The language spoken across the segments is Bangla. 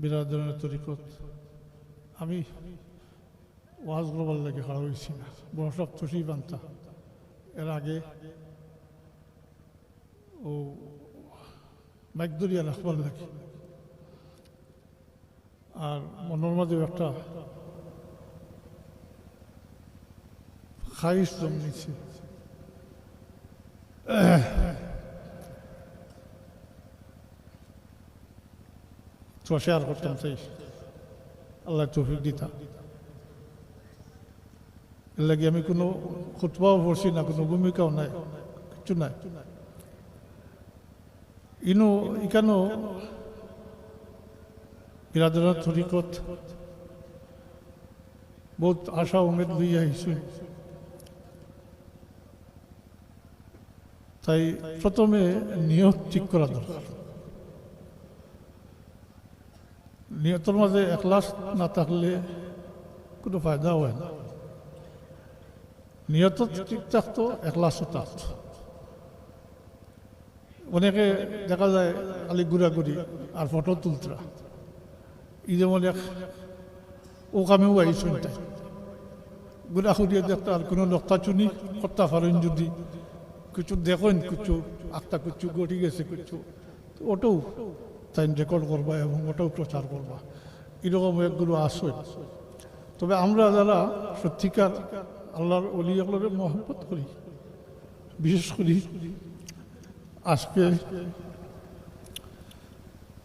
বিরাদনের তরিকত। আমি ওয়াজ গ্লোবাল লাগে খাড়া হয়েছি না। বড় সব তুষি বান্তা এর আগে ও মাইকদরিয়া রাখবার লাগে আর মনের মাঝে একটা খাইশ জন্মেছে। তো শেয়ার করতাম চাই আল্লাহ তৌফিক দিতা। এর লাগে আমি কোনো খুতবাও পড়ছি না, কোনো ভূমিকাও নাই কিছু নাই। ইনো, ইকানো বিরাদরাত তরিকত বহুত আশা উমেদ লইয়া আহিছো তাই প্রথমে নিয়ত ঠিক করা দরকার। নিয়তের মাঝে একলাস না থাকলে কোনো ফায়দা হয় না। নিয়ত ঠিক থাকতো একলাসও থাকতো। অনেকে দেখা যায় খালি ঘুরাঘুরি আর ফটো তুলতরা ই যেমন এক ও কামেও আইসুন তাই ঘুরাঘুরিয়ে দেখতে আর কোনো নক্তা চুনি কর্তা ফারেন যদি কিছু দেখেন, কিছু আত্মা কিছু গড়ি গেছে, কিছু ওটাও তাই রেকর্ড করবা এবং ওটাও প্রচার করবা। এরকম একগুলো আসে তবে আমরা যারা সত্যিকার আল্লাহর অলি আল্লাহরে মহব্বত করি, বিশেষ করি আজকে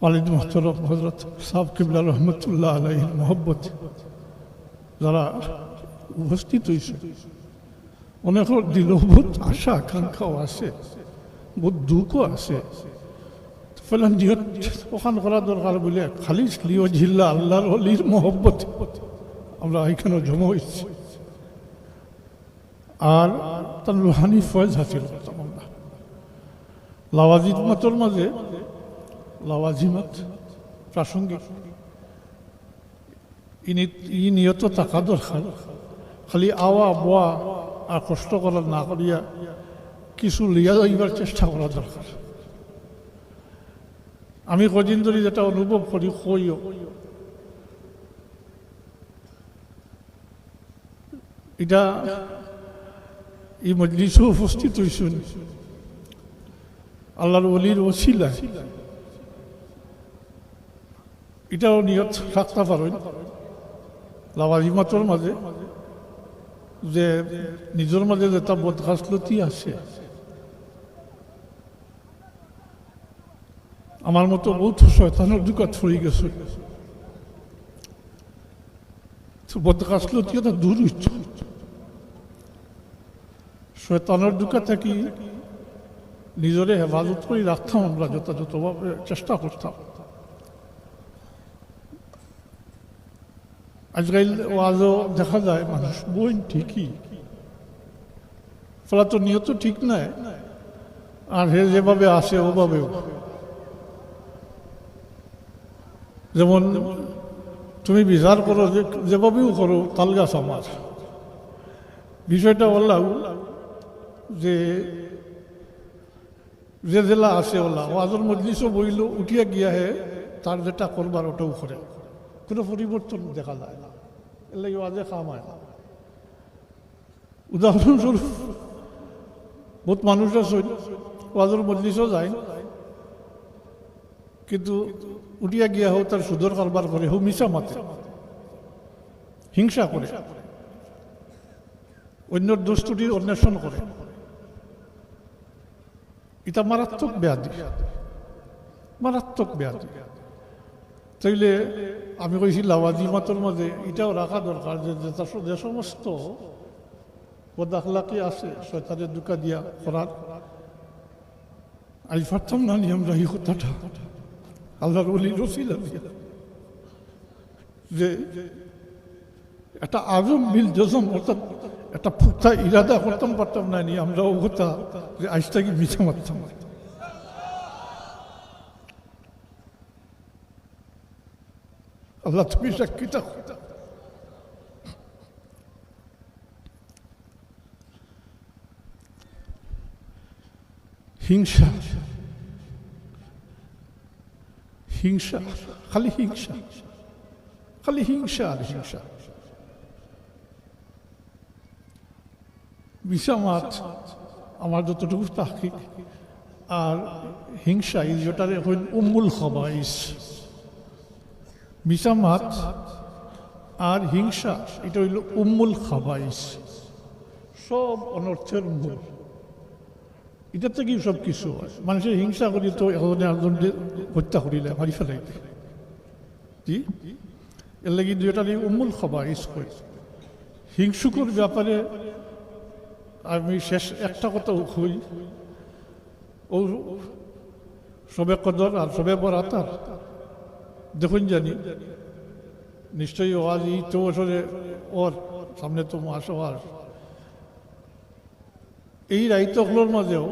ওয়ালিদ মোহতরফ হজরত সাহ কিবলা রহমতুল্লাহ আলহির মহব্বত যারা উপস্থিত হয়েছে। অনেকের দিল আশা, আকাঙ্ক্ষাও আছে বহুত দুঃখও আছে। ফলে নিয়ত ওখান করা দরকার বলে খালি লিও জিল্লা আল্লাহর অলির মহব্বত আমরা এখানে জমা হয়েছি আর তার রুহানি ফয়েজ হাসিল করতাম আমরা। লাওয়াজিমাতর মাঝে লাওয়াজিমাত প্রাসঙ্গিক। ই নিয়ত থাকা দরকার। খালি আওয়া, বোয়া আর কষ্ট করা না করিয়া কিছু লিয়া যাইবার চেষ্টা করা দরকার। আমি কদিন ধরে যেটা অনুভব করি কইও এটা এই মজলিসে উপস্থিত হইছুন আল্লাহর অলির ওসিলা এটাও নিয়ত রাখতে পারেন লাভাজিমাতর মাঝে যে নিজের মাঝে যেটা বদগাছলতি আছে। আমার মতো বহুত শয়তানের দুকাত ফুরি গেছে। বদগাছলতি এটা দূর হইছে শয়তানের দুকা থাকি নিজরে হেফাজত করে রাখতাম আমরা যথাযথভাবে চেষ্টা করতাম। আজকাল ওয়াজও দেখা যায়, মানুষ বই ঠিকই। ফলে তো নিয়ত ঠিক নাই। আর হে যেভাবে আসে ওভাবেও। যেমন তুমি বিচার করো যে, যেভাবেও করো তাল গাছ আমার বিষয়টা বললাম যে যে জেলা আছে ওলা, ওয়াজর মজলিসও বইল, উঠিয়া গিয়া হে, তার যেটা করবার ওটাও করে। কোনো পরিবর্তন দেখা যায় না। এর লাগে ওয়াজে খাম হয় না। উদাহরণস্বরূপ, বহুত মানুষ আছে, ওয়াজর মজলিসও যায়। কিন্তু উঠিয়া গিয়া হোক তার সুদর কারবার করে হোক মিশা মাতে। হিংসা করে। অন্যর দোষটুটির অন্বেষণ করে। এটা মারাত্মক ব্যাধি। মারাত্মক ব্যাধি। তাইলে আমি কইছি, লাওয়াজি মাতর মাঝে এটাও রাখা দরকার যে যে সমস্ত বদাখলাকি আছে, শয়তানের দুকা দিয়া করার। আমি পারতাম না নি আমরা এই কথাটা। আল্লাহর বলি রসিলা দিয়া। যে একটা আজম মিল জজম অর্থাৎ একটা ফুক্তা ইরাদা করতাম পারতাম না নি আমরা কথা যে আজটাকে মিছা মারতাম। আল্লাহ, তুমি সাক্ষীটা হিংসা। হিংসা খালি হিংসা খালি হিংসা আর হিংসা বিষামাত আমার যতটুকু তাহকিক, আর হিংসা, এই যেটারে হইল উম্মুল খবাইস। বিষামাত আর হিংসা, এটা হইল উম্মুল খাবাইস। সব অনর্থের মূল এটা থেকেই সব কিছু হয়। মানুষের হিংসা করি তো এজনে আরেকজনকে হত্যা করিলে, মারি ফেলাইতে জি এর লাগি যেটা নিয়ে উম্মুল কই হিংসুকুর ব্যাপারে আমি শেষ একটা কথা হই ও সবে কদর আর সবে বরাতার। দেখুন জানি, নিশ্চয়ই ও আজ এই তো বছরে ওর, সামনে তো মাস আর এই রাইতগুলোর মাঝেও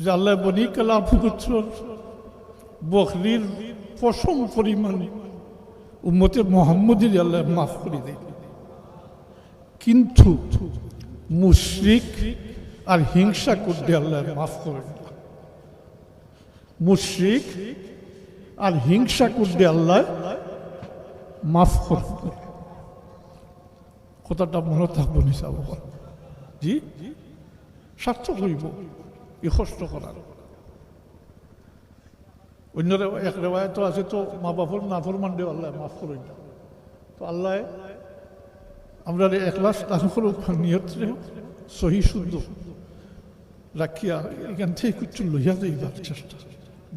যে আল্লাহ বনি কালা পুত্র বকরির পশম পরিমাণ উম্মতে মোহাম্মদের আল্লাহ মাফ করে দেয়। কিন্তু মুশরিক আর হিংসা করতে আল্লাহ মাফ করেন না মুশরিক আর হিংসা করতে আল্লাহ মাফ করেন কথাটা মনে থাকব নিসাব জি স্বার্থ হইব এই কষ্ট করার। অন্য এক রেওয়ায়ত আছে তো, মা বাপর নাফরমান দেও আল্লাহ মাফ করেন। না তো আল্লাহ, আমরা রে একলাস দান করুক নিয়ত রে সহি শুদ্ধ। রাখিয়া এখান থেকে কিছু লইয়া যাইবার চেষ্টা।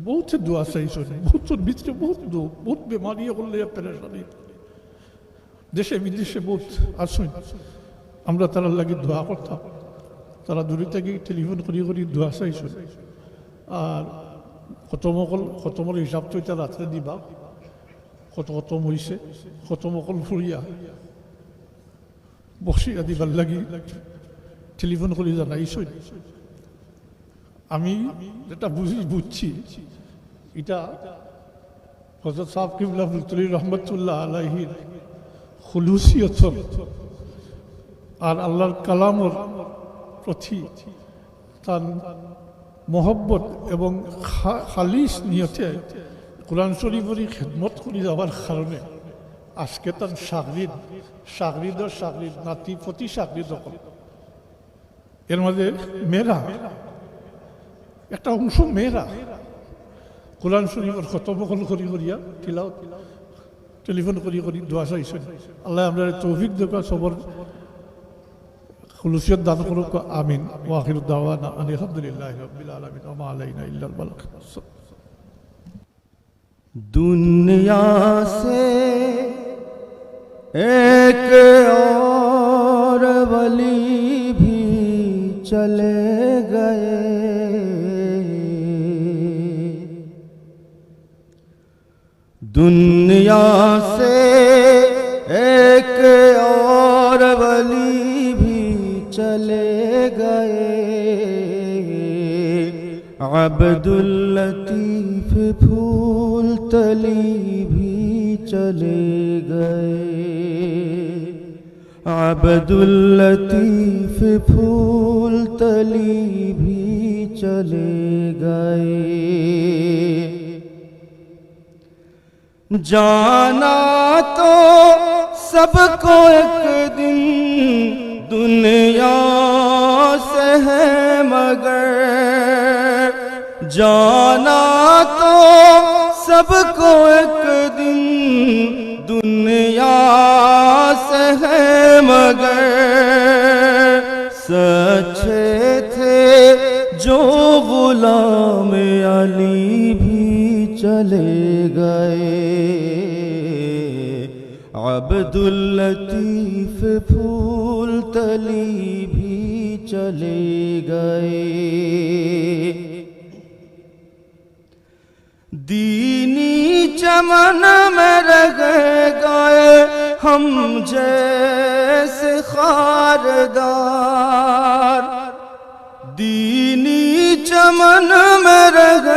বহুত দোয়া চাইছ বহুত ভিতরে বহুত দো বহুত বেমারি করলে পেরেশানি। দেশে বিদেশে বহুত আসুন আমরা তারা লাগে দোয়া করতাম। তারা দূরে থেকে টেলিফোন করি করি দোয়া চাইছ। আর খতমকল খতমর হিসাবটো এতিয়া রাত্রে দিবা। কত খতম হয়েছে খতমকল ফুরিয়া বসিয়া দিবার লাগি টেলিফোন করে জানাইছ। আমি যেটা বুঝি বুঝছি এটা হজরত সাহেব কিবলা ফুলতুলি রহমতুল্লাহ আলাহির খুলুসিয়ত আর আল্লাহর কালামর প্রতি তার মহব্বত এবং খা- খালিস নিয়তে কোরআন শরীফেরই খেদমত করে যাওয়ার কারণে আজকে তার সাগরিদ সাগরিদ ও সাগরিদ, নাতি প্রতি সাগরিদ এর মাঝে মেয়েরা, একটা অংশ মেয়েরা কোরআন শরীফের খতম কল করি করিয়া তিলাও টেলিফোন করি করি দোয়া চাইছেন। আল্লাহ আমরা তৌফিক দেখা সবর خلوصیت دان قلوب کا آمین. واخر الدعوانا ان الحمدللہ رب العالمین. وما علینا الا البلغ دنیا سے ایک اور ولی بھی چلے گئے۔ دنیا سے عبد اللطیف پھول تلی بھی چلے گئے۔ عبد اللطیف پھول تلی بھی چلے گئے۔ جانا تو سب کو ایک دن دنیا سے ہے مگر جانا تو سب کو ایک دن دنیا سے ہے مگر سچے تھے جو غلام علی بھی چلے گئے۔ عبد اللطیف پھول تلی بھی چلے گئے۔ دینی چمن میں رگ گئے، ہم جیسے خاردار۔ دینی چمن میں رگ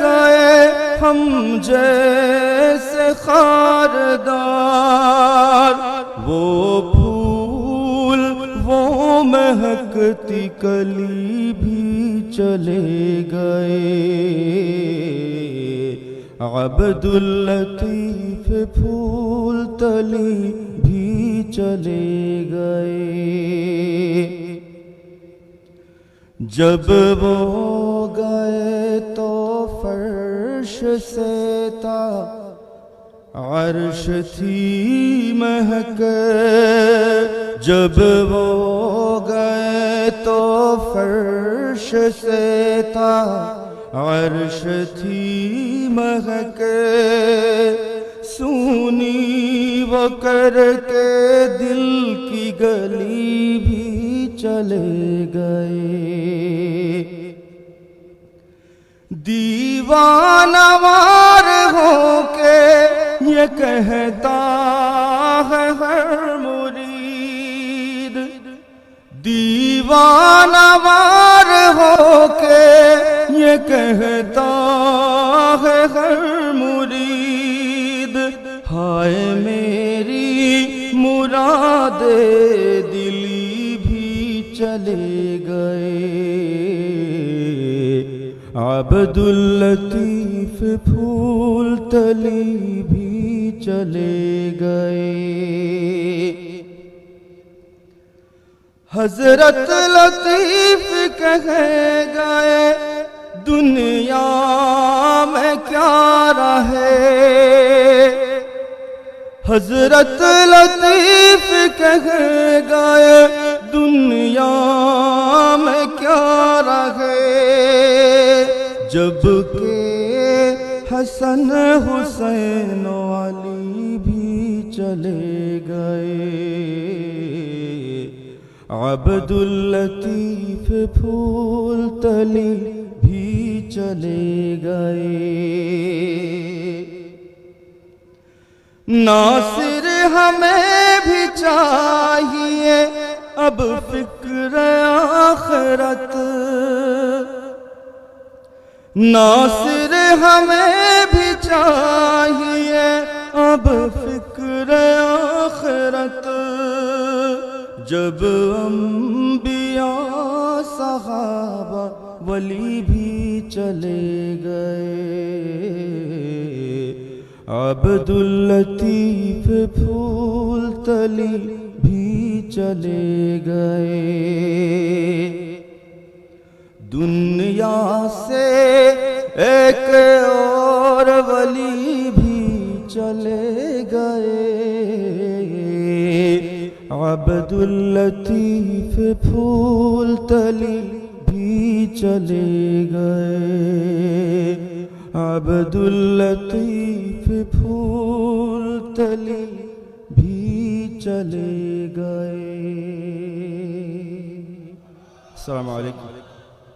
گئے، ہم جیسے خاردار۔ وہ مہکتی کلی بھی چلے گئے۔ عبد اللطیف پھول تلی بھی چلے گئے۔ جب وہ گئے تو فرش سے تھا۔ عرش تھی مہک، جب وہ گئے تو فرش سے تھا۔ عرش تھی مہک، سونی وہ کر کے دل کی گلی بھی چلے گئے۔ دیوانہ وار ہو یہ کہتا ہے ہر مرید، دیوانہ وار ہو کے یہ کہتا ہے ہر مرید، ہائے میری مراد، دلی بھی چلے گئے۔ عبداللطیف پھول چلے گئے۔ حضرت لطیف کہے گئے، دنیا میں کیا رہے حضرت لطیف کہے گئے، دنیا میں کیا رہے جبکہ حسن حسین و علی بھی چلے گئے۔ عبد اللطیف پھول تلی بھی چلے گئے۔ ناصر ہمیں بھی چاہیے اب فکر آخرت۔ ناصر ہمیں بھی چاہیے اب فکر آخرت۔ جب انبیاء، صحابہ، ولی بھی چلے گئے۔ عبداللطیف پھول تلی بھی چلے گئے۔ دنیا سے ایک اور ولی بھی چلے گئے۔ عبداللطیف پھول تلی بھی چلے گئے۔ عبداللطیف پھول تلی بھی چلے گئے۔ السلام علیکم۔